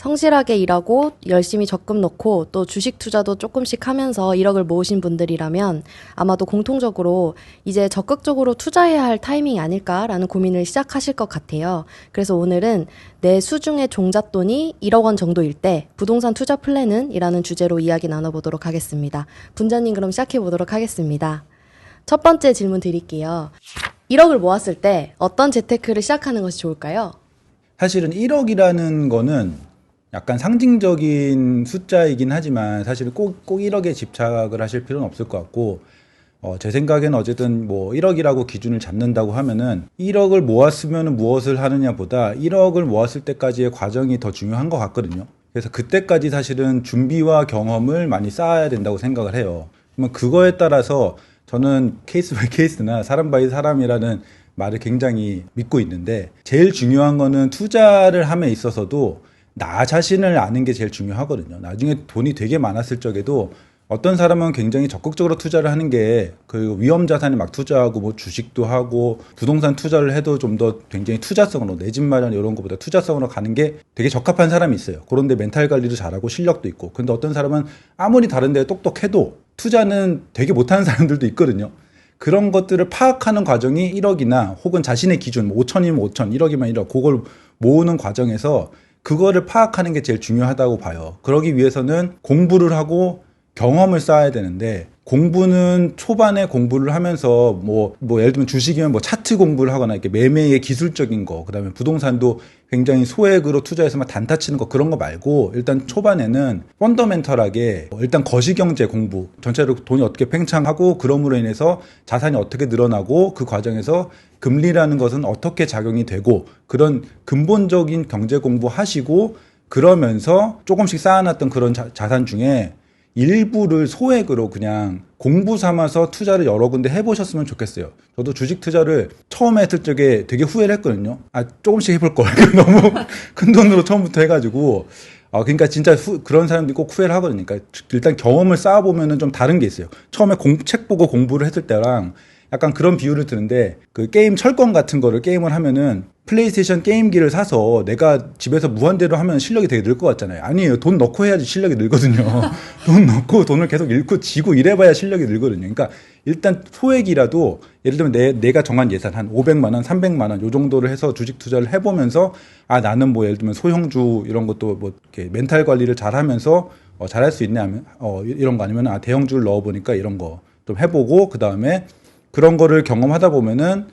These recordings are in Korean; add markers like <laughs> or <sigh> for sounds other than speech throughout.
성실하게 일하고 열심히 적금 넣고 또 주식 투자도 조금씩 하면서 1억을 모으신 분들이라면 아마도 공통적으로 이제 적극적으로 투자해야 할 타이밍이 아닐까라는 고민을 시작하실 것 같아요. 그래서 오늘은 내 수중의 종잣돈이 1억 원 정도일 때 부동산 투자 플랜은 이라는 주제로 이야기 나눠보도록 하겠습니다. 분자님 그럼 시작해 보도록 하겠습니다. 첫 번째 질문 드릴게요. 1억을 모았을 때 어떤 재테크를 시작하는 것이 좋을까요? 사실은 1억이라는 거는 약간 상징적인 숫자이긴 하지만 사실 꼭, 꼭 1억에 집착을 하실 필요는 없을 것 같고 어, 제 생각에는 어쨌든 뭐 1억이라고 기준을 잡는다고 하면은 1억을 모았으면 무엇을 하느냐 보다 1억을 모았을 때까지의 과정이 더 중요한 것 같거든요. 그래서 그때까지 사실은 준비와 경험을 많이 쌓아야 된다고 생각을 해요. 그러면 그거에 따라서 저는 케이스 바이 케이스나 사람 바이 사람이라는 말을 굉장히 믿고 있는데 제일 중요한 거는 투자를 함에 있어서도 나 자신을 아는 게 제일 중요하거든요. 나중에 돈이 되게 많았을 적에도 어떤 사람은 굉장히 적극적으로 투자를 하는 게 그 위험 자산에 막 투자하고 뭐 주식도 하고 부동산 투자를 해도 좀 더 굉장히 투자성으로 내 집 마련 이런 것보다 투자성으로 가는 게 되게 적합한 사람이 있어요. 그런데 멘탈 관리도 잘하고 실력도 있고. 근데 어떤 사람은 아무리 다른데 똑똑해도 투자는 되게 못하는 사람들도 있거든요. 그런 것들을 파악하는 과정이 1억이나 혹은 자신의 기준, 뭐 5천이면 5천, 1억이면 1억, 그걸 모으는 과정에서 그거를 파악하는 게 제일 중요하다고 봐요. 그러기 위해서는 공부를 하고 경험을 쌓아야 되는데 공부는 초반에 공부를 하면서 뭐, 뭐 예를 들면 주식이면 뭐 차트 공부를 하거나 이렇게 매매의 기술적인 거, 그 다음에 부동산도 굉장히 소액으로 투자해서 막 단타 치는 거 그런 거 말고 일단 초반에는 펀더멘털하게 일단 거시경제 공부, 전체적으로 돈이 어떻게 팽창하고 그럼으로 인해서 자산이 어떻게 늘어나고 그 과정에서 금리라는 것은 어떻게 작용이 되고 그런 근본적인 경제 공부 하시고 그러면서 조금씩 쌓아놨던 그런 자, 자산 중에 일부를 소액으로 그냥 공부 삼아서 투자를 여러 군데 해보셨으면 좋겠어요. 저도 주식 투자를 처음에 했을 적에 되게 후회를 했거든요. 아, 조금씩 해볼 걸. <laughs> 너무 큰 돈으로 처음부터 해가지고. 아, 그러니까 진짜 후, 그런 사람들이 꼭 후회를 하거든요. 그러니까 일단 경험을 쌓아보면은 좀 다른 게 있어요. 처음에 공, 책 보고 공부를 했을 때랑 약간 그런 비유를 드는데 그 게임 철권 같은 거를 게임을 하면은 플레이스테이션 게임기를 사서 내가 집에서 무한대로 하면 실력이 되게 늘 것 같잖아요. 아니에요. 돈 넣고 해야지 실력이 늘거든요. <laughs> 돈 넣고 돈을 계속 잃고 지고 이래봐야 실력이 늘거든요. 그러니까 일단 소액이라도 예를 들면 내, 내가 정한 예산 한 500만 원, 300만 원 요 정도를 해서 주식 투자를 해보면서 아 나는 뭐 예를 들면 소형주 이런 것도 뭐 이렇게 멘탈 관리를 잘 하면서 어, 잘할 수 있네 하면 어, 이런 거 아니면 아 대형주를 넣어보니까 이런 거 좀 해보고 그 다음에 그런 거를 경험하다 보면은 어,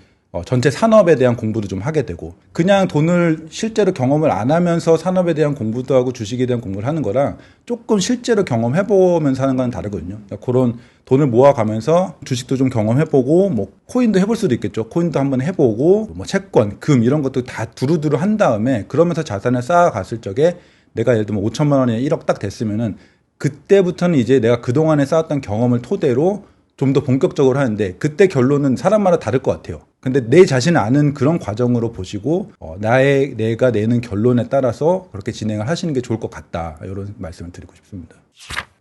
전체 산업에 대한 공부도 좀 하게 되고 그냥 돈을 실제로 경험을 안 하면서 산업에 대한 공부도 하고 주식에 대한 공부를 하는 거랑 조금 실제로 경험해 보면서 하는 건 다르거든요. 그러니까 그런 돈을 모아가면서 주식도 좀 경험해 보고 뭐 코인도 해볼 수도 있겠죠. 코인도 한번 해보고 뭐 채권, 금 이런 것도 다 두루두루 한 다음에 그러면서 자산을 쌓아갔을 적에 내가 예를 들면 5천만 원에 1억 딱 됐으면은 그때부터는 이제 내가 그동안에 쌓았던 경험을 토대로 좀 더 본격적으로 하는데 그때 결론은 사람마다 다를 것 같아요. 근데 내 자신을 아는 그런 과정으로 보시고 어, 나의 내가 내는 결론에 따라서 그렇게 진행을 하시는 게 좋을 것 같다 이런 말씀을 드리고 싶습니다.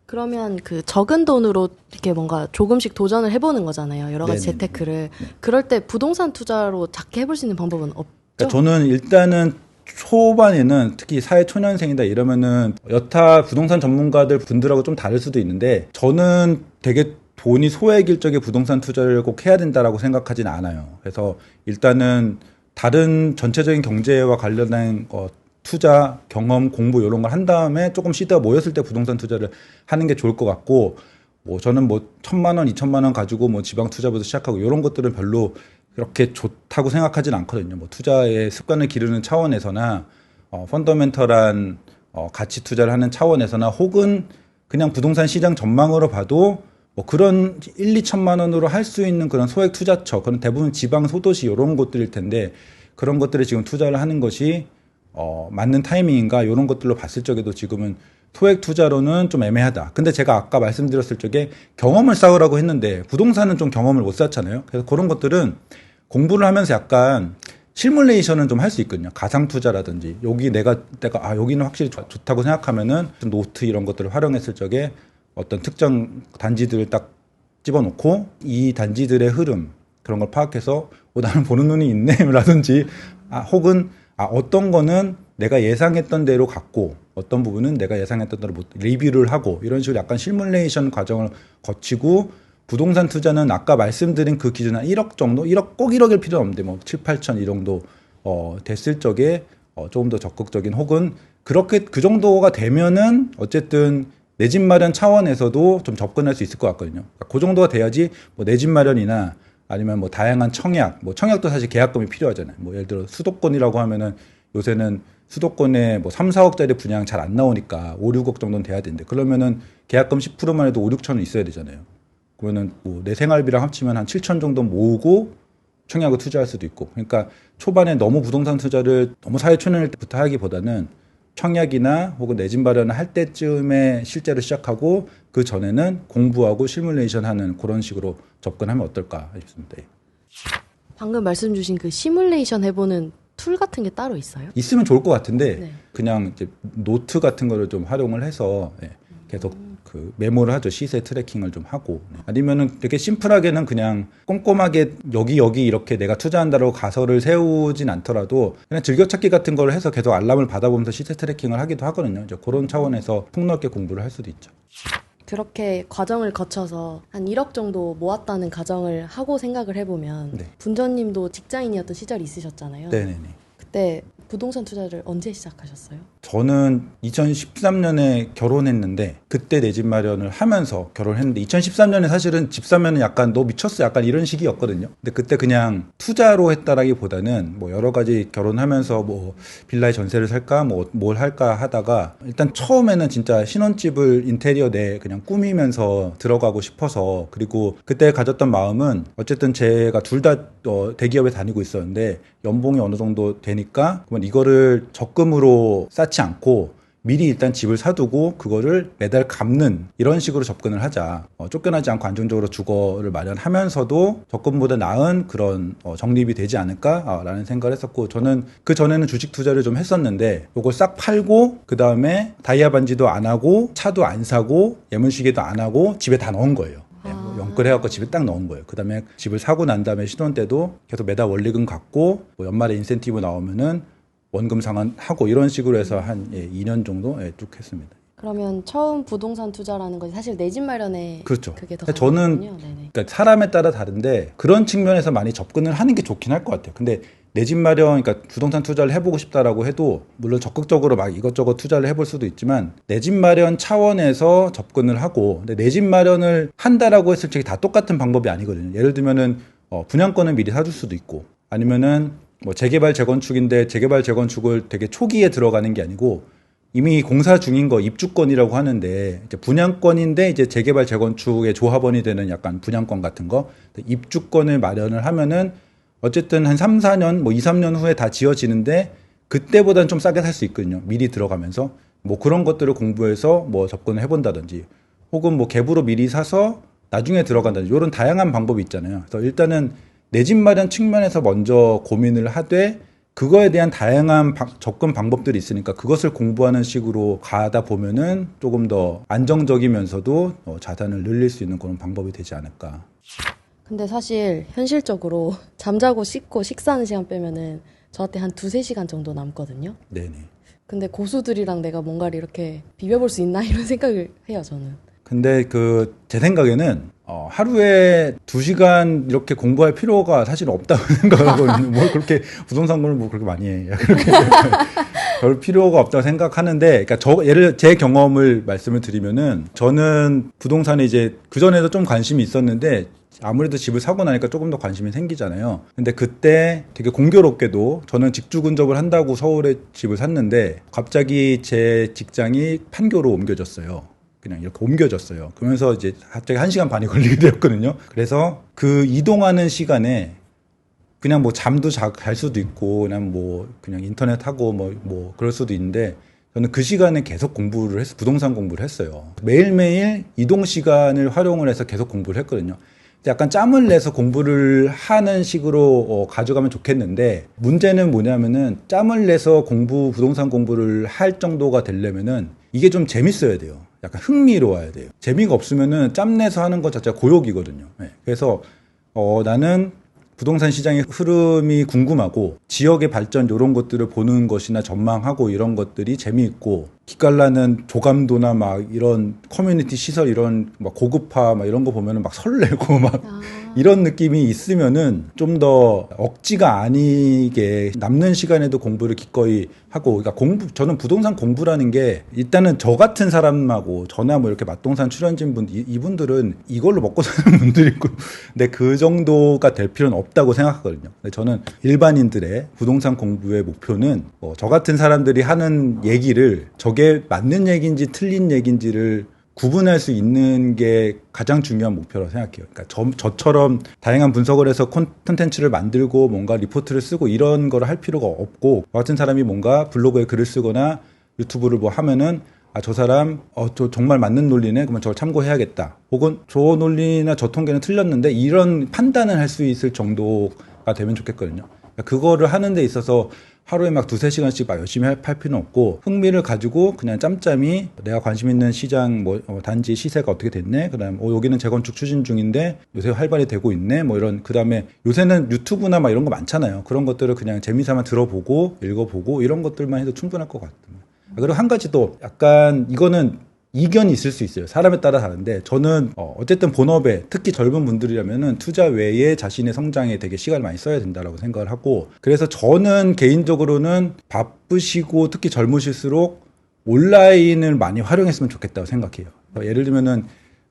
그러면 그 적은 돈으로 이렇게 뭔가 조금씩 도전을 해보는 거잖아요. 여러 가지 네네네. 재테크를. 그럴 때 부동산 투자로 작게 해볼 수 있는 방법은 없죠? 그러니까 저는 일단은 초반에는 특히 사회 초년생이다 이러면은 여타 부동산 전문가들 분들하고 좀 다를 수도 있는데 저는 되게 돈이 소액일 적에 부동산 투자를 꼭 해야 된다라고 생각하진 않아요. 그래서 일단은 다른 전체적인 경제와 관련된 어, 투자, 경험, 공부 이런 걸 한 다음에 조금 쉬다가 모였을 때 부동산 투자를 하는 게 좋을 것 같고 뭐 저는 뭐 천만 원, 이천만 원 가지고 뭐 지방 투자부터 시작하고 이런 것들은 별로 그렇게 좋다고 생각하진 않거든요. 뭐 투자의 습관을 기르는 차원에서나 어, 펀더멘털한 어, 가치 투자를 하는 차원에서나 혹은 그냥 부동산 시장 전망으로 봐도 뭐 그런 1, 2천만 원으로 할 수 있는 그런 소액 투자처, 그런 대부분 지방 소도시 이런 곳들일 텐데 그런 것들에 지금 투자를 하는 것이 어, 맞는 타이밍인가 이런 것들로 봤을 적에도 지금은 소액 투자로는 좀 애매하다. 근데 제가 아까 말씀드렸을 적에 경험을 쌓으라고 했는데 부동산은 좀 경험을 못 쌓잖아요. 그래서 그런 것들은 공부를 하면서 약간 실뮬레이션은 좀 할 수 있거든요. 가상 투자라든지 여기 내가 내가 아 여기는 확실히 좋, 좋다고 생각하면은 노트 이런 것들을 활용했을 적에 어떤 특정 단지들을 딱 집어놓고 이 단지들의 흐름 그런 걸 파악해서 어, 나는 보는 눈이 있네라든지 <laughs> 아, 혹은 아, 어떤 거는 내가 예상했던 대로 갔고 어떤 부분은 내가 예상했던 대로 못 리뷰를 하고 이런 식으로 약간 실뮬레이션 과정을 거치고 부동산 투자는 아까 말씀드린 그 기준 한 1억 정도, 1억 꼭 1억일 필요는 없는데 뭐 7, 8천 이 정도 어, 됐을 적에 어, 조금 더 적극적인 혹은 그렇게 그 정도가 되면은 어쨌든 내 집 마련 차원에서도 좀 접근할 수 있을 것 같거든요. 그러니까 그 정도가 돼야지 뭐 내 집 마련이나 아니면 뭐 다양한 청약, 뭐 청약도 사실 계약금이 필요하잖아요. 뭐 예를 들어 수도권이라고 하면은 요새는 수도권에 뭐 3, 4억짜리 분양 잘 안 나오니까 5, 6억 정도는 돼야 되는데 그러면은 계약금 10%만 해도 5, 6천은 있어야 되잖아요. 그러면은 뭐 내 생활비랑 합치면 한 7천 정도 모으고 청약을 투자할 수도 있고. 그러니까 초반에 너무 부동산 투자를 너무 사회 초년일 때부터 하기보다는 청약이나 혹은 내집 마련을 할 때쯤에 실제로 시작하고 그 전에는 공부하고 실뮬레이션 하는 그런 식으로 접근하면 어떨까 싶습니다. 예. 방금 말씀 주신 그 시뮬레이션 해보는 툴 같은 게 따로 있어요? 있으면 좋을 것 같은데 네. 그냥 노트 같은 거를 좀 활용을 해서 예, 계속 그 메모를 하죠 시세 트래킹을 좀 하고 네. 아니면은 되게 심플하게는 그냥 꼼꼼하게 여기 여기 이렇게 내가 투자한다고 가설을 세우진 않더라도 그냥 즐겨찾기 같은 걸 해서 계속 알람을 받아보면서 시세 트래킹을 하기도 하거든요 이제 그런 차원에서 폭넓게 공부를 할 수도 있죠 그렇게 과정을 거쳐서 한 1억 정도 모았다는 가정을 하고 생각을 해보면 네. 분전님도 직장인이었던 시절이 있으셨잖아요. 네네네 그때 부동산 투자를 언제 시작하셨어요? 저는 2013년에 결혼했는데 그때 내 집 마련을 하면서 결혼했는데 2013년에 사실은 집 사면은 약간 너 미쳤어 약간 이런 시기였거든요. 근데 그때 그냥 투자로 했다라기보다는 뭐 여러 가지 결혼하면서 뭐 빌라에 전세를 살까 뭐 뭘 할까 하다가 일단 처음에는 진짜 신혼집을 인테리어 내 그냥 꾸미면서 들어가고 싶어서 그리고 그때 가졌던 마음은 어쨌든 제가 둘다 어, 대기업에 다니고 있었는데 연봉이 어느 정도 되니까 그러면 이거를 적금으로 쌓지 않고 미리 일단 집을 사두고 그거를 매달 갚는 이런 식으로 접근을 하자. 어, 쫓겨나지 않고 안정적으로 주거를 마련하면서도 적금보다 나은 그런 어, 적립이 되지 않을까라는 생각을 했었고 저는 그 전에는 주식 투자를 좀 했었는데 요걸 싹 팔고 그 다음에 다이아 반지도 안 하고 차도 안 사고 예문시계도 안 하고 집에 다 넣은 거예요. 네, 뭐 연끌 해갖고 집에 딱 넣은 거예요. 그 다음에 집을 사고 난 다음에 신혼 때도 계속 매달 원리금 갚고 뭐 연말에 인센티브 나오면은 원금 상환하고 이런 식으로 해서 한 예, 2년 정도 예, 쭉 했습니다. 그러면 처음 부동산 투자라는 것이 사실 내 집 마련에 그렇죠. 그게 더 저는 가깝군요. 네네. 그러니까 사람에 따라 다른데 그런 측면에서 많이 접근을 하는 게 좋긴 할 것 같아요. 근데 내 집 마련, 그러니까 부동산 투자를 해보고 싶다라고 해도 물론 적극적으로 막 이것저것 투자를 해볼 수도 있지만 내 집 마련 차원에서 접근을 하고 근데 내 집 마련을 한다라고 했을 적에 다 똑같은 방법이 아니거든요. 예를 들면은 어, 분양권을 미리 사줄 수도 있고 아니면은 뭐 재개발 재건축인데 재개발 재건축을 되게 초기에 들어가는 게 아니고 이미 공사 중인 거 입주권이라고 하는데 이제 분양권인데 이제 재개발 재건축의 조합원이 되는 약간 분양권 같은 거 입주권을 마련을 하면은 어쨌든 한 3, 4년 뭐 2, 3년 후에 다 지어지는데 그때보다는 좀 싸게 살 수 있거든요. 미리 들어가면서 뭐 그런 것들을 공부해서 뭐 접근을 해 본다든지 혹은 뭐 갭으로 미리 사서 나중에 들어간다든지 이런 다양한 방법이 있잖아요. 그래서 일단은 내 집 마련 측면에서 먼저 고민을 하되 그거에 대한 다양한 방- 접근 방법들이 있으니까 그것을 공부하는 식으로 가다 보면은 조금 더 안정적이면서도 어, 자산을 늘릴 수 있는 그런 방법이 되지 않을까. 근데 사실 현실적으로 <laughs> 잠자고 씻고 식사하는 시간 빼면은 저한테 한 두세 시간 정도 남거든요. 네네. 근데 고수들이랑 내가 뭔가를 이렇게 비벼볼 수 있나 이런 <laughs> 생각을 해요, 저는. 근데 그 제 생각에는 어, 하루에 두 시간 이렇게 공부할 필요가 사실 없다고 생각을 하거든요. 뭘 그렇게 부동산 공부를 뭐 그렇게 많이 해. 그렇게 <laughs> 별 필요가 없다고 생각하는데, 그러니까 저 예를 제 경험을 말씀을 드리면은 저는 부동산에 이제 그 전에도 좀 관심이 있었는데 아무래도 집을 사고 나니까 조금 더 관심이 생기잖아요. 근데 그때 되게 공교롭게도 저는 직주 근접을 한다고 서울에 집을 샀는데 갑자기 제 직장이 판교로 옮겨졌어요. 그냥 이렇게 옮겨졌어요. 그러면서 이제 갑자기 한 시간 반이 <laughs> 걸리게 되었거든요. 그래서 그 이동하는 시간에 그냥 뭐 잠도 자, 잘 수도 있고 그냥 뭐 그냥 인터넷 하고 뭐 뭐 그럴 수도 있는데 저는 그 시간에 계속 공부를 해서 부동산 공부를 했어요. 매일매일 이동 시간을 활용을 해서 계속 공부를 했거든요. 약간 짬을 내서 공부를 하는 식으로 어, 가져가면 좋겠는데 문제는 뭐냐면은 짬을 내서 공부 부동산 공부를 할 정도가 되려면은 이게 좀 재밌어야 돼요. 약간 흥미로워야 돼요. 재미가 없으면은 짬 내서 하는 것 자체가 고역이거든요. 네. 그래서 어, 나는 부동산 시장의 흐름이 궁금하고 지역의 발전 이런 것들을 보는 것이나 전망하고 이런 것들이 재미있고 기깔나는 조감도나 막 이런 커뮤니티 시설 이런 막 고급화 막 이런 거 보면은 막 설레고 <laughs> 막 아. 이런 느낌이 있으면은 좀 더 억지가 아니게 남는 시간에도 공부를 기꺼이 하고 그러니까 공부 저는 부동산 공부라는 게 일단은 저 같은 사람하고 저나 뭐 이렇게 맛동산 출연진 분 이- 이분들은 이걸로 먹고 <laughs> 사는 분들이고 근데 그 정도가 될 필요는 없다고 생각하거든요. 근데 저는 일반인들의 부동산 공부의 목표는 뭐 저 같은 사람들이 하는 얘기를 저게 맞는 얘기인지 틀린 얘기인지를 구분할 수 있는 게 가장 중요한 목표라고 생각해요. 그러니까 저, 저처럼 다양한 분석을 해서 콘- 콘텐츠를 만들고 뭔가 리포트를 쓰고 이런 거를 할 필요가 없고 저 같은 사람이 뭔가 블로그에 글을 쓰거나 유튜브를 뭐 하면은 아, 저 사람, 어, 저 정말 맞는 논리네? 그러면 저걸 참고해야겠다. 혹은 저 논리나 저 통계는 틀렸는데 이런 판단을 할 수 있을 정도가 되면 좋겠거든요. 그러니까 그거를 하는 데 있어서 하루에 막 두세 시간씩 막 열심히 할, 할 필요는 없고 흥미를 가지고 그냥 짬짬이 내가 관심 있는 시장 뭐 어, 단지 시세가 어떻게 됐네? 그다음 어 여기는 재건축 추진 중인데 요새 활발히 되고 있네? 뭐 이런 그다음에 요새는 유튜브나 막 이런 거 많잖아요. 그런 것들을 그냥 재미삼아 들어보고 읽어보고 이런 것들만 해도 충분할 것 같아요. 그리고 한 가지 또 약간 이거는 이견이 있을 수 있어요. 사람에 따라 다른데 저는 어, 어쨌든 본업에 특히 젊은 분들이라면은 투자 외에 자신의 성장에 되게 시간을 많이 써야 된다라고 생각을 하고 그래서 저는 개인적으로는 바쁘시고 특히 젊으실수록 온라인을 많이 활용했으면 좋겠다고 생각해요. 어, 예를 들면은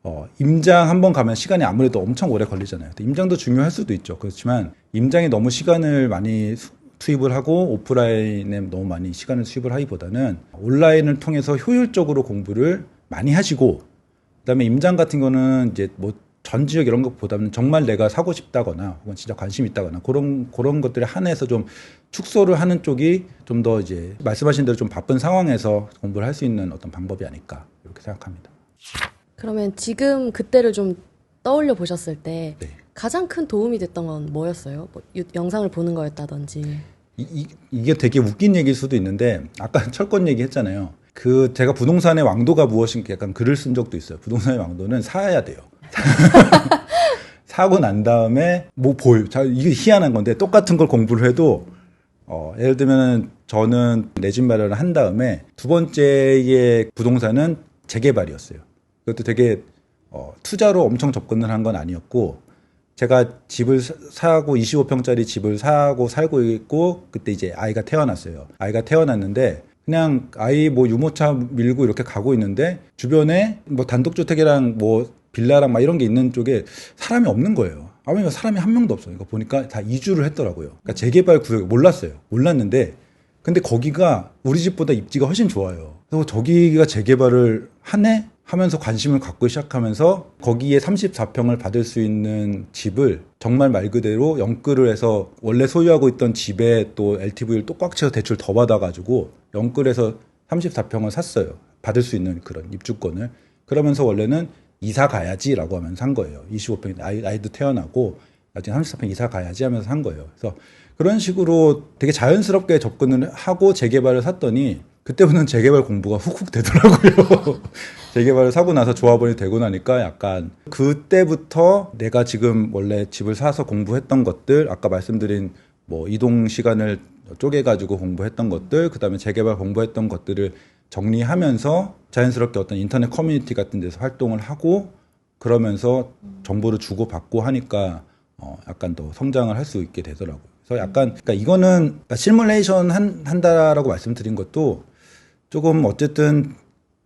어, 임장 한 번 가면 시간이 아무래도 엄청 오래 걸리잖아요. 임장도 중요할 수도 있죠. 그렇지만 임장에 너무 시간을 많이 수- 투입을 하고 오프라인에 너무 많이 시간을 투입을 하기보다는 온라인을 통해서 효율적으로 공부를 많이 하시고 그다음에 임장 같은 거는 이제 뭐 전 지역 이런 것보다는 정말 내가 사고 싶다거나 혹은 진짜 관심 있다거나 그런 그런 것들에 한해서 좀 축소를 하는 쪽이 좀 더 이제 말씀하신 대로 좀 바쁜 상황에서 공부를 할 수 있는 어떤 방법이 아닐까 이렇게 생각합니다. 그러면 지금 그때를 좀 떠올려 보셨을 때 네. 가장 큰 도움이 됐던 건 뭐였어요? 뭐 유- 영상을 보는 거였다든지. 이, 이, 게 되게 웃긴 얘기일 수도 있는데 아까 <laughs> 철권 얘기 했잖아요. 그 제가 부동산의 왕도가 무엇인가 약간 글을 쓴 적도 있어요. 부동산의 왕도는 사야 돼요. <laughs> 사고 난 다음에 뭐 보여. 자, 이게 희한한 건데 똑같은 걸 공부를 해도 어, 예를 들면 저는 내 집 마련을 한 다음에 두 번째의 부동산은 재개발이었어요. 그것도 되게 어, 투자로 엄청 접근을 한 건 아니었고 제가 집을 사- 사고 25평짜리 집을 사고 살고 있고 그때 이제 아이가 태어났어요. 아이가 태어났는데 그냥 아이 뭐 유모차 밀고 이렇게 가고 있는데 주변에 뭐 단독주택이랑 뭐 빌라랑 막 이런 게 있는 쪽에 사람이 없는 거예요. 아무튼 사람이 한 명도 없어요. 그러니까 보니까 다 이주를 했더라고요. 그러니까 재개발 구역 몰랐어요. 몰랐는데 근데 거기가 우리 집보다 입지가 훨씬 좋아요. 그래서 저기가 재개발을 하네 하면서 관심을 갖고 시작하면서 거기에 34평을 받을 수 있는 집을 정말 말 그대로 영끌을 해서 원래 소유하고 있던 집에 또 LTV를 또 꽉 채워서 대출 더 받아가지고 영끌해서 34평을 샀어요. 받을 수 있는 그런 입주권을. 그러면서 원래는 이사 가야지라고 하면서 산 거예요. 25평 아이, 아이도 태어나고 나중에 34평 이사 가야지 하면서 산 거예요. 그래서 그런 식으로 되게 자연스럽게 접근을 하고 재개발을 샀더니 그때부터는 재개발 공부가 훅훅 되더라고요. <laughs> 재개발을 사고 나서 조합원이 되고 나니까 약간 그때부터 내가 지금 원래 집을 사서 공부했던 것들 아까 말씀드린 뭐 이동 시간을 쪼개 가지고 공부했던 것들 그다음에 재개발 공부했던 것들을 정리하면서 자연스럽게 어떤 인터넷 커뮤니티 같은 데서 활동을 하고 그러면서 정보를 주고받고 하니까 어 약간 더 성장을 할 수 있게 되더라고요. 그래서 약간 그러니까 이거는 그러니까 시뮬레이션 한, 한다라고 말씀드린 것도 조금 어쨌든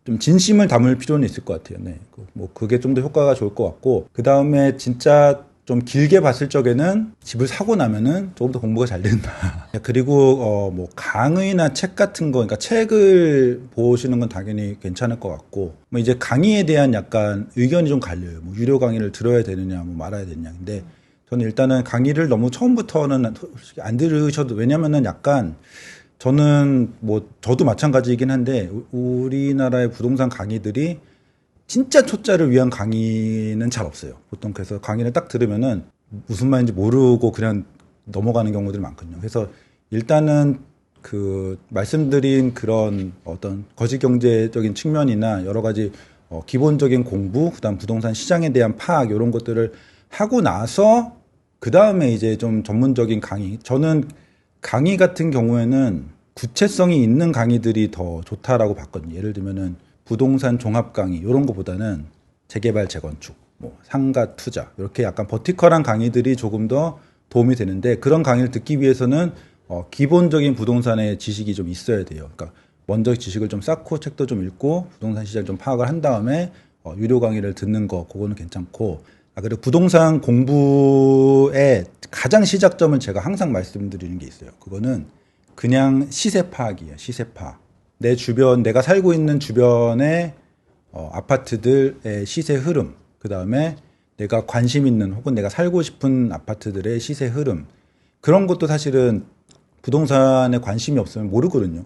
좀 진심을 담을 필요는 있을 것 같아요. 네. 그- 뭐 그게 좀 더 효과가 좋을 것 같고 그 다음에 진짜 좀 길게 봤을 적에는 집을 사고 나면은 조금 더 공부가 잘 된다. <laughs> 그리고 어 뭐 강의나 책 같은 거, 그러니까 책을 보시는 건 당연히 괜찮을 것 같고 뭐 이제 강의에 대한 약간 의견이 좀 갈려요. 뭐 유료 강의를 들어야 되느냐, 뭐 말아야 되느냐. 근데 저는 일단은 강의를 너무 처음부터는 솔직히 안 들으셔도 왜냐면은 약간 저는 뭐 저도 마찬가지이긴 한데 우- 우리나라의 부동산 강의들이 진짜 초짜를 위한 강의는 잘 없어요. 보통 그래서 강의를 딱 들으면은 무슨 말인지 모르고 그냥 넘어가는 경우들이 많거든요. 그래서 일단은 그 말씀드린 그런 어떤 거시 경제적인 측면이나 여러 가지 어 기본적인 공부, 그다음 부동산 시장에 대한 파악 이런 것들을 하고 나서 그 다음에 이제 좀 전문적인 강의. 저는 강의 같은 경우에는 구체성이 있는 강의들이 더 좋다라고 봤거든요. 예를 들면은 부동산 종합 강의 이런 거보다는 재개발 재건축, 뭐 상가 투자 이렇게 약간 버티컬한 강의들이 조금 더 도움이 되는데 그런 강의를 듣기 위해서는 어, 기본적인 부동산의 지식이 좀 있어야 돼요. 그러니까 먼저 지식을 좀 쌓고 책도 좀 읽고 부동산 시장 좀 파악을 한 다음에 어, 유료 강의를 듣는 거 그거는 괜찮고 아 그리고 부동산 공부의 가장 시작점은 제가 항상 말씀드리는 게 있어요. 그거는 그냥 시세 파악이에요. 시세 파악. 내 주변 내가 살고 있는 주변의 어, 아파트들의 시세 흐름, 그 다음에 내가 관심 있는 혹은 내가 살고 싶은 아파트들의 시세 흐름 그런 것도 사실은 부동산에 관심이 없으면 모르거든요.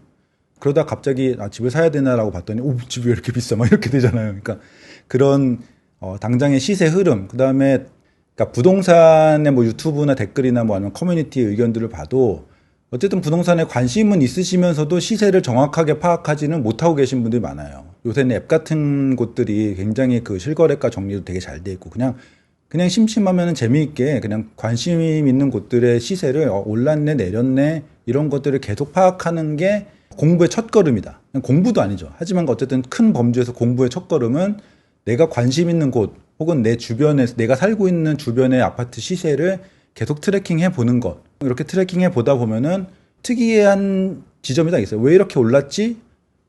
그러다 갑자기 아, 집을 사야 되나라고 봤더니 오 집이 왜 이렇게 비싸 막 이렇게 되잖아요. 그러니까 그런 어, 당장의 시세 흐름 그 다음에 그러니까 부동산의 뭐 유튜브나 댓글이나 뭐 아니면 커뮤니티 의견들을 봐도 어쨌든 부동산에 관심은 있으시면서도 시세를 정확하게 파악하지는 못하고 계신 분들이 많아요. 요새는 앱 같은 곳들이 굉장히 그 실거래가 정리도 되게 잘 돼 있고 그냥 그냥 심심하면 재미있게 그냥 관심 있는 곳들의 시세를 어, 올랐네 내렸네 이런 것들을 계속 파악하는 게 공부의 첫 걸음이다. 그냥 공부도 아니죠. 하지만 어쨌든 큰 범주에서 공부의 첫 걸음은 내가 관심 있는 곳 혹은 내 주변에서 내가 살고 있는 주변의 아파트 시세를 계속 트래킹해 보는 것. 이렇게 트래킹해 보다 보면은 특이한 지점이 딱 있어요. 왜 이렇게 올랐지?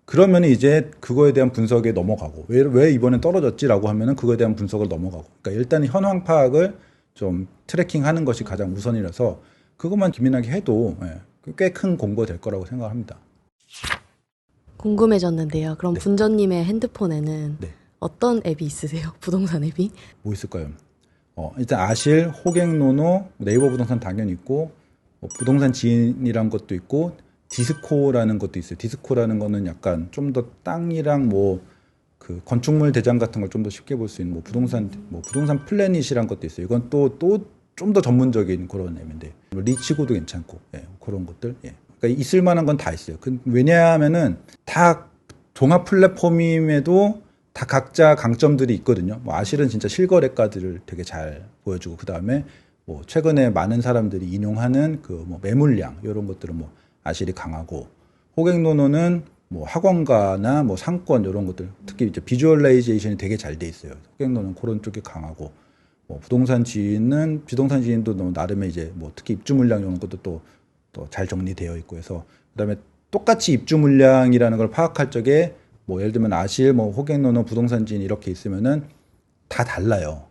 그러면 이제 그거에 대한 분석에 넘어가고 왜, 왜 이번엔 떨어졌지라고 하면은 그거에 대한 분석을 넘어가고 그러니까 일단 현황 파악을 좀 트래킹하는 것이 가장 우선이라서 그것만 기민하게 해도 예, 꽤큰 공부가 될 거라고 생각합니다. 궁금해졌는데요. 그럼 네. 분전님의 핸드폰에는 네. 어떤 앱이 있으세요? <laughs> 부동산 앱이? 뭐 있을까요? 어, 일단 아실, 호갱노노, 네이버 부동산 당연히 있고 뭐 부동산 지인이란 것도 있고 디스코라는 것도 있어요. 디스코라는 거는 약간 좀 더 땅이랑 뭐 그 건축물 대장 같은 걸 좀 더 쉽게 볼 수 있는 뭐 부동산 뭐 부동산 플래닛이란 것도 있어요. 이건 또 또 좀 더 전문적인 그런 앱인데 뭐 리치고도 괜찮고 예, 그런 것들 예. 그러니까 있을 만한 건 다 있어요. 그, 왜냐하면은 다 종합 플랫폼임에도 다 각자 강점들이 있거든요. 뭐 아실은 진짜 실거래가들을 되게 잘 보여주고 그 다음에 뭐 최근에 많은 사람들이 인용하는 그 뭐 매물량 이런 것들은 뭐 아실이 강하고 호갱노노는 뭐 학원가나 뭐 상권 이런 것들 특히 이제 비주얼라이제이션이 되게 잘 돼 있어요. 호갱노는 그런 쪽이 강하고 뭐 부동산 지인은 부동산 지인도 너무 나름의 이제 뭐 특히 입주 물량 이런 것도 또 또 잘 정리되어 있고 해서 그다음에 똑같이 입주 물량이라는 걸 파악할 적에 뭐 예를 들면 아실 뭐 호갱노노 부동산 지인 이렇게 있으면은 다 달라요.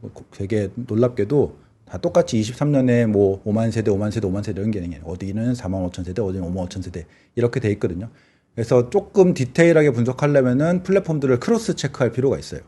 뭐 되게 놀랍게도 다 똑같이 23년에 뭐 5만 세대, 5만 세대, 5만 세대 이런 게 아니에요. 어디는 4만 5천 세대, 어디는 5만 5천 세대 이렇게 돼 있거든요. 그래서 조금 디테일하게 분석하려면은 플랫폼들을 크로스 체크할 필요가 있어요.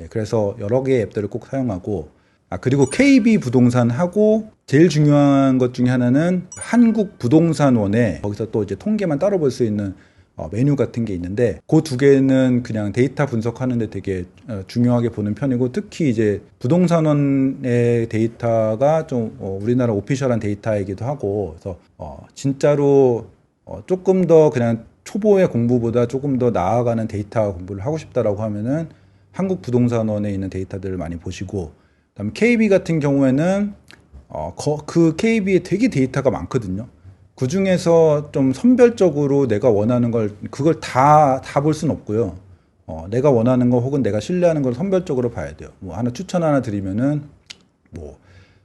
예, 그래서 여러 개의 앱들을 꼭 사용하고 아 그리고 KB 부동산하고 제일 중요한 것 중에 하나는 한국 부동산원에 거기서 또 이제 통계만 따로 볼 수 있는 어, 메뉴 같은 게 있는데 그 두 개는 그냥 데이터 분석하는데 되게 어, 중요하게 보는 편이고 특히 이제 부동산원의 데이터가 좀 어, 우리나라 오피셜한 데이터이기도 하고 그래서 어, 진짜로 어, 조금 더 그냥 초보의 공부보다 조금 더 나아가는 데이터 공부를 하고 싶다라고 하면은 한국 부동산원에 있는 데이터들을 많이 보시고 그다음에 KB 같은 경우에는 어, 거, 그 KB에 되게 데이터가 많거든요. 그 중에서 좀 선별적으로 내가 원하는 걸 그걸 다 다 볼 수는 없고요. 어, 내가 원하는 거 혹은 내가 신뢰하는 걸 선별적으로 봐야 돼요. 뭐 하나 추천 하나 드리면은 뭐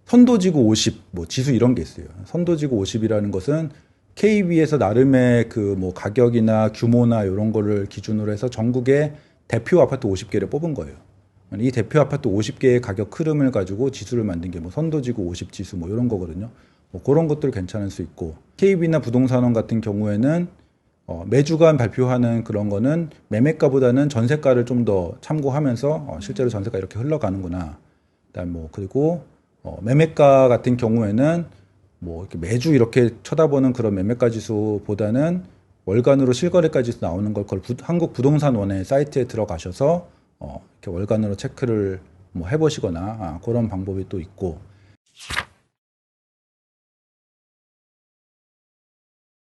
선도지구 50, 뭐 지수 이런 게 있어요. 선도지구 50이라는 것은 KB에서 나름의 그 뭐 가격이나 규모나 이런 거를 기준으로 해서 전국의 대표 아파트 50개를 뽑은 거예요. 이 대표 아파트 50개의 가격 흐름을 가지고 지수를 만든 게 뭐 선도지구 50 지수 뭐 이런 거거든요. 뭐 그런 것들 괜찮을 수 있고 KB나 부동산원 같은 경우에는 어, 매주간 발표하는 그런 거는 매매가보다는 전세가를 좀 더 참고하면서 어, 실제로 전세가 이렇게 흘러가는구나. 그다음 뭐 그리고 어, 매매가 같은 경우에는 뭐 이렇게 매주 이렇게 쳐다보는 그런 매매가 지수보다는 월간으로 실거래가 지수 나오는 걸 그걸 부- 한국 부동산원의 사이트에 들어가셔서 어, 이렇게 월간으로 체크를 뭐 해보시거나 아, 그런 방법이 또 있고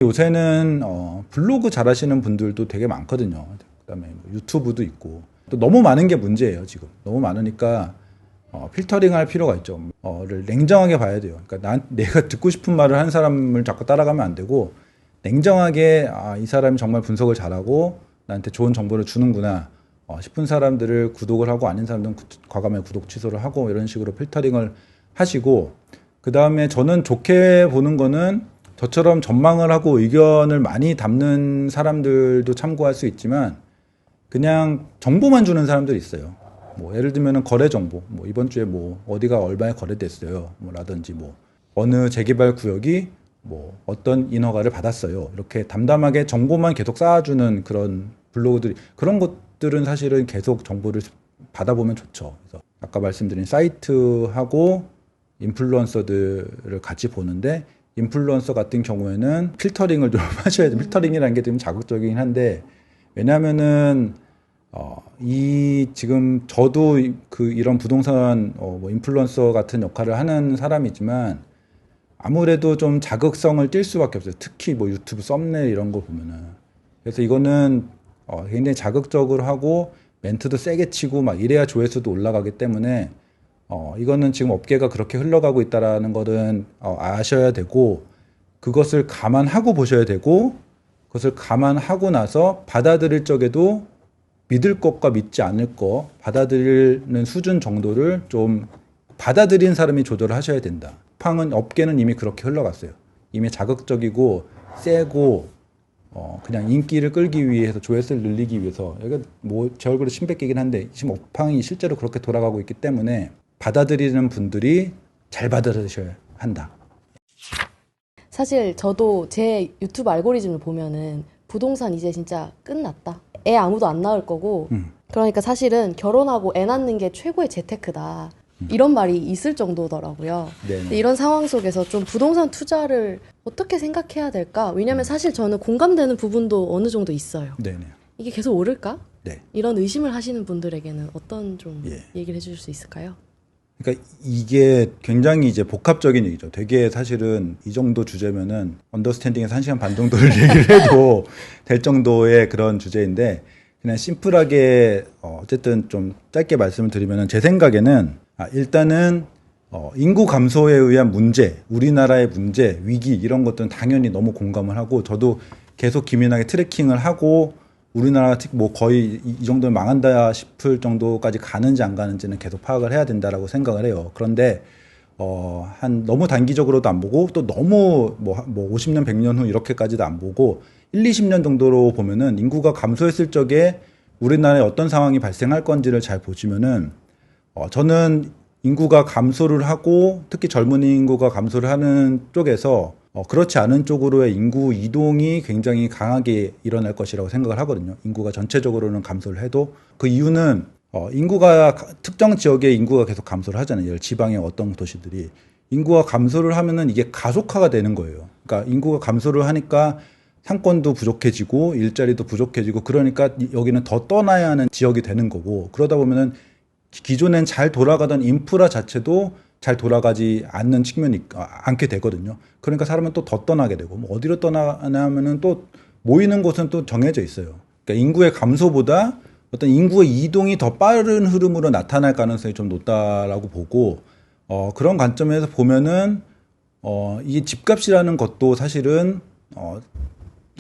요새는 어, 블로그 잘하시는 분들도 되게 많거든요. 그다음에 뭐 유튜브도 있고 또 너무 많은 게 문제예요 지금 너무 많으니까 어, 필터링할 필요가 있죠. 어를 냉정하게 봐야 돼요. 그러니까 난 <laughs> 내가 듣고 싶은 말을 한 사람을 자꾸 따라가면 안 되고 냉정하게 아, 이 사람이 정말 분석을 잘하고 나한테 좋은 정보를 주는구나 어, 싶은 사람들을 구독을 하고 아닌 사람들은 구- 과감하게 구독 취소를 하고 이런 식으로 필터링을 하시고 그 다음에 저는 좋게 보는 거는 저처럼 전망을 하고 의견을 많이 담는 사람들도 참고할 수 있지만 그냥 정보만 주는 사람들이 있어요. 뭐 예를 들면은 거래 정보, 뭐 이번 주에 뭐 어디가 얼마에 거래됐어요, 뭐 라든지 뭐 어느 재개발 구역이 뭐 어떤 인허가를 받았어요. 이렇게 담담하게 정보만 계속 쌓아주는 그런 블로그들이 그런 것들은 사실은 계속 정보를 받아보면 좋죠. 그래서 아까 말씀드린 사이트하고 인플루언서들을 같이 보는데 인플루언서 같은 경우에는 필터링을 좀 <laughs> 하셔야 돼요. 필터링이라는 게 좀 자극적이긴 한데 왜냐하면은 어, 이 지금 저도 이- 그 이런 부동산 어, 뭐 인플루언서 같은 역할을 하는 사람이지만 아무래도 좀 자극성을 띌 수밖에 없어요. 특히 뭐 유튜브 썸네일 이런 거 보면은 그래서 이거는 어, 굉장히 자극적으로 하고 멘트도 세게 치고 막 이래야 조회수도 올라가기 때문에 어, 이거는 지금 업계가 그렇게 흘러가고 있다라는 거는 어, 아셔야 되고 그것을 감안하고 보셔야 되고 그것을 감안하고 나서 받아들일 적에도 믿을 것과 믿지 않을 것 받아들이는 수준 정도를 좀 받아들인 사람이 조절을 하셔야 된다. 팡은 업계는 이미 그렇게 흘러갔어요. 이미 자극적이고 세고 어 그냥 인기를 끌기 위해서 조회수를 늘리기 위해서 여기가 뭐 제 얼굴에 침 뱉기긴 한데 지금 업팡이 실제로 그렇게 돌아가고 있기 때문에 받아들이는 분들이 잘 받아들이셔야 한다. 사실 저도 제 유튜브 알고리즘을 보면은 부동산 이제 진짜 끝났다. 애 아무도 안 낳을 거고. 음. 그러니까 사실은 결혼하고 애 낳는 게 최고의 재테크다. 이런 말이 있을 정도더라고요. 네. 이런 상황 속에서 좀 부동산 투자를 어떻게 생각해야 될까? 왜냐면 사실 저는 공감되는 부분도 어느 정도 있어요. 네네. 이게 계속 오를까? 네. 이런 의심을 하시는 분들에게는 어떤 좀 예. 얘기를 해주실 수 있을까요? 그러니까 이게 굉장히 이제 복합적인 얘기죠. 되게 사실은 이 정도 주제면은 언더스탠딩에서 한 시간 반 정도를 <laughs> 얘기를 해도 될 정도의 그런 주제인데 그냥 심플하게 어, 어쨌든 좀 짧게 말씀을 드리면은 제 생각에는 아, 일단은 어, 인구 감소에 의한 문제, 우리나라의 문제, 위기 이런 것들은 당연히 너무 공감을 하고 저도 계속 기민하게 트래킹을 하고 우리나라가 특- 뭐 거의 이, 이 정도면 망한다 싶을 정도까지 가는지 안 가는지는 계속 파악을 해야 된다라고 생각을 해요. 그런데 어, 한 너무 단기적으로도 안 보고 또 너무 뭐, 한- 뭐 50년, 100년 후 이렇게까지도 안 보고 1, 20년 정도로 보면은 인구가 감소했을 적에 우리나라에 어떤 상황이 발생할 건지를 잘 보시면은 어, 저는 인구가 감소를 하고 특히 젊은이 인구가 감소를 하는 쪽에서 어, 그렇지 않은 쪽으로의 인구 이동이 굉장히 강하게 일어날 것이라고 생각을 하거든요. 인구가 전체적으로는 감소를 해도 그 이유는 어, 인구가 가- 특정 지역의 인구가 계속 감소를 하잖아요. 예를 지방의 어떤 도시들이 인구가 감소를 하면은 이게 가속화가 되는 거예요. 그러니까 인구가 감소를 하니까 상권도 부족해지고 일자리도 부족해지고 그러니까 이- 여기는 더 떠나야 하는 지역이 되는 거고 그러다 보면은 기- 기존엔 잘 돌아가던 인프라 자체도 잘 돌아가지 않는 측면이 아, 않게 되거든요. 그러니까 사람은 또 더 떠나게 되고 뭐 어디로 떠나냐면은 또 모이는 곳은 또 정해져 있어요. 그러니까 인구의 감소보다 어떤 인구의 이동이 더 빠른 흐름으로 나타날 가능성이 좀 높다라고 보고 어 그런 관점에서 보면은 어 이게 집값이라는 것도 사실은 어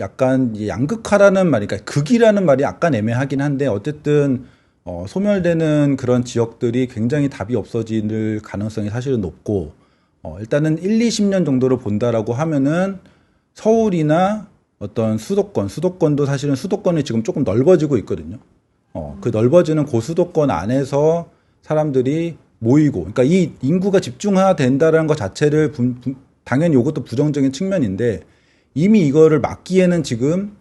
약간 이 양극화라는 말이 그러니까 극이라는 말이 약간 애매하긴 한데 어쨌든 어, 소멸되는 그런 지역들이 굉장히 답이 없어질 가능성이 사실은 높고 어, 일단은 1, 20년 정도를 본다라고 하면은 서울이나 어떤 수도권, 수도권도 사실은 수도권이 지금 조금 넓어지고 있거든요. 어, 그 넓어지는 고수도권 안에서 사람들이 모이고, 그러니까 이 인구가 집중화된다라는 것 자체를 분- 분- 당연히 이것도 부정적인 측면인데 이미 이거를 막기에는 지금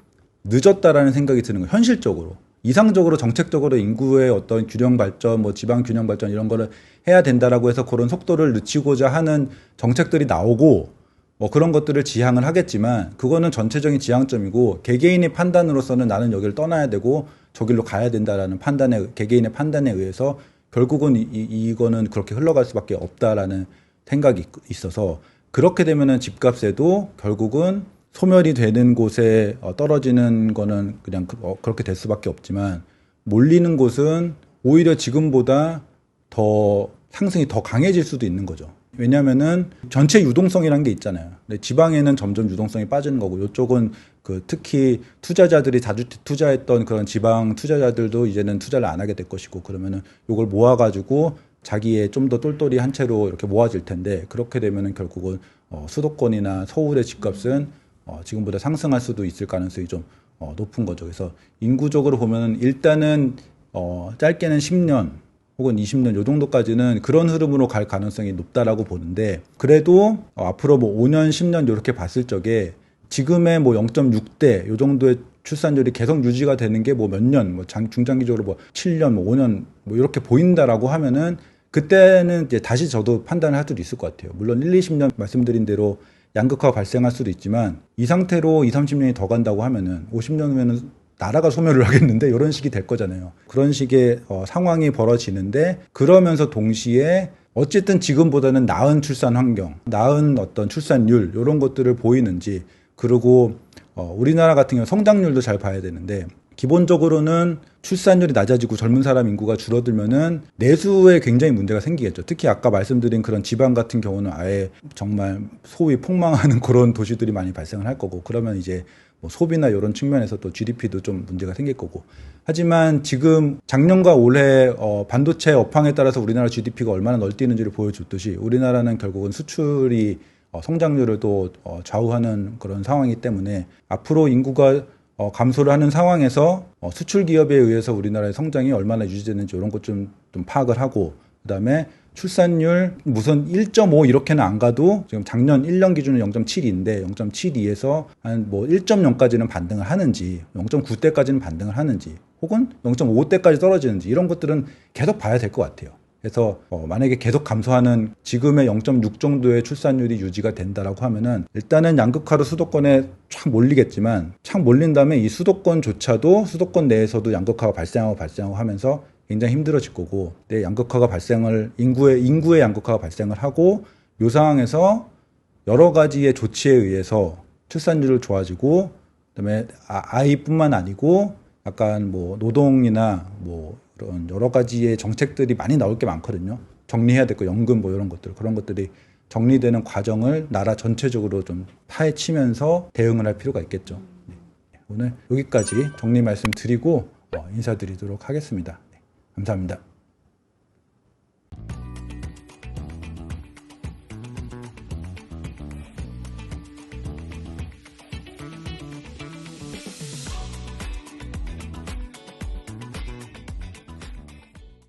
늦었다라는 생각이 드는 거예요. 현실적으로. 이상적으로 정책적으로 인구의 어떤 균형 발전, 뭐 지방 균형 발전 이런 거를 해야 된다라고 해서 그런 속도를 늦추고자 하는 정책들이 나오고 뭐 그런 것들을 지향을 하겠지만 그거는 전체적인 지향점이고 개개인의 판단으로서는 나는 여기를 떠나야 되고 저길로 가야 된다라는 판단에 개개인의 판단에 의해서 결국은 이, 이- 이거는 그렇게 흘러갈 수밖에 없다라는 생각이 있- 있어서 그렇게 되면은 집값에도 결국은 소멸이 되는 곳에 어, 떨어지는 거는 그냥 그, 어, 그렇게 될 수밖에 없지만 몰리는 곳은 오히려 지금보다 더 상승이 더 강해질 수도 있는 거죠. 왜냐면은 전체 유동성이라는 게 있잖아요. 근데 지방에는 점점 유동성이 빠지는 거고 이쪽은 그 특히 투자자들이 자주 투자했던 그런 지방 투자자들도 이제는 투자를 안 하게 될 것이고 그러면은 요걸 모아 가지고 자기의 좀 더 똘똘이 한 채로 이렇게 모아질 텐데 그렇게 되면은 결국은 어, 수도권이나 서울의 집값은 어, 지금보다 상승할 수도 있을 가능성이 좀 어, 높은 거죠. 그래서 인구적으로 보면은 일단은 어, 짧게는 10년 혹은 20년 요 정도까지는 그런 흐름으로 갈 가능성이 높다라고 보는데 그래도 어, 앞으로 뭐 5년, 10년 이렇게 봤을 적에 지금의 뭐 0.6대 요 정도의 출산율이 계속 유지가 되는 게 뭐 몇 년, 뭐 장, 중장기적으로 뭐 7년, 뭐 5년 뭐 이렇게 보인다라고 하면은 그때는 이제 다시 저도 판단을 할 수도 있을 것 같아요. 물론 1, 20년 말씀드린 대로 양극화가 발생할 수도 있지만 이 상태로 2, 30년이 더 간다고 하면은 50년이면은 나라가 소멸을 <laughs> 하겠는데 이런 식이 될 거잖아요. 그런 식의 어, 상황이 벌어지는데 그러면서 동시에 어쨌든 지금보다는 나은 출산 환경, 나은 어떤 출산율 이런 것들을 보이는지 그리고 어, 우리나라 같은 경우 성장률도 잘 봐야 되는데 기본적으로는 출산율이 낮아지고 젊은 사람 인구가 줄어들면은 내수에 굉장히 문제가 생기겠죠. 특히 아까 말씀드린 그런 지방 같은 경우는 아예 정말 소위 폭망하는 <laughs> 그런 도시들이 많이 발생을 할 거고 그러면 이제 뭐 소비나 이런 측면에서 또 GDP도 좀 문제가 생길 거고. 하지만 지금 작년과 올해 어, 반도체 업황에 따라서 우리나라 GDP가 얼마나 널뛰는지를 보여줬듯이 우리나라는 결국은 수출이 어, 성장률을 또 어, 좌우하는 그런 상황이기 때문에 앞으로 인구가 어, 감소를 하는 상황에서 어, 수출 기업에 의해서 우리나라의 성장이 얼마나 유지되는지 이런 것좀 좀 파악을 하고 그다음에 출산율 무슨 1.5 이렇게는 안 가도 지금 작년 1년 기준은 0.7인데 0.72에서 한 뭐 1.0까지는 반등을 하는지 0.9대까지는 반등을 하는지 혹은 0.5대까지 떨어지는지 이런 것들은 계속 봐야 될 것 같아요. 그래서 어, 만약에 계속 감소하는 지금의 0.6 정도의 출산율이 유지가 된다라고 하면은 일단은 양극화로 수도권에 촥 몰리겠지만 촥 몰린 다음에 이 수도권조차도 수도권 내에서도 양극화가 발생하고 발생하고 하면서 굉장히 힘들어질 거고 내 양극화가 발생을 인구의 인구의 양극화가 발생을 하고 요 상황에서 여러 가지의 조치에 의해서 출산율을 좋아지고 그다음에 아- 아이뿐만 아니고 약간 뭐 노동이나 뭐 그런 여러 가지의 정책들이 많이 나올 게 많거든요. 정리해야 될 거, 연금 뭐 이런 것들 그런 것들이 정리되는 과정을 나라 전체적으로 좀 파헤치면서 대응을 할 필요가 있겠죠. 네. 오늘 여기까지 정리 말씀 드리고 어, 인사드리도록 하겠습니다. 네. 감사합니다.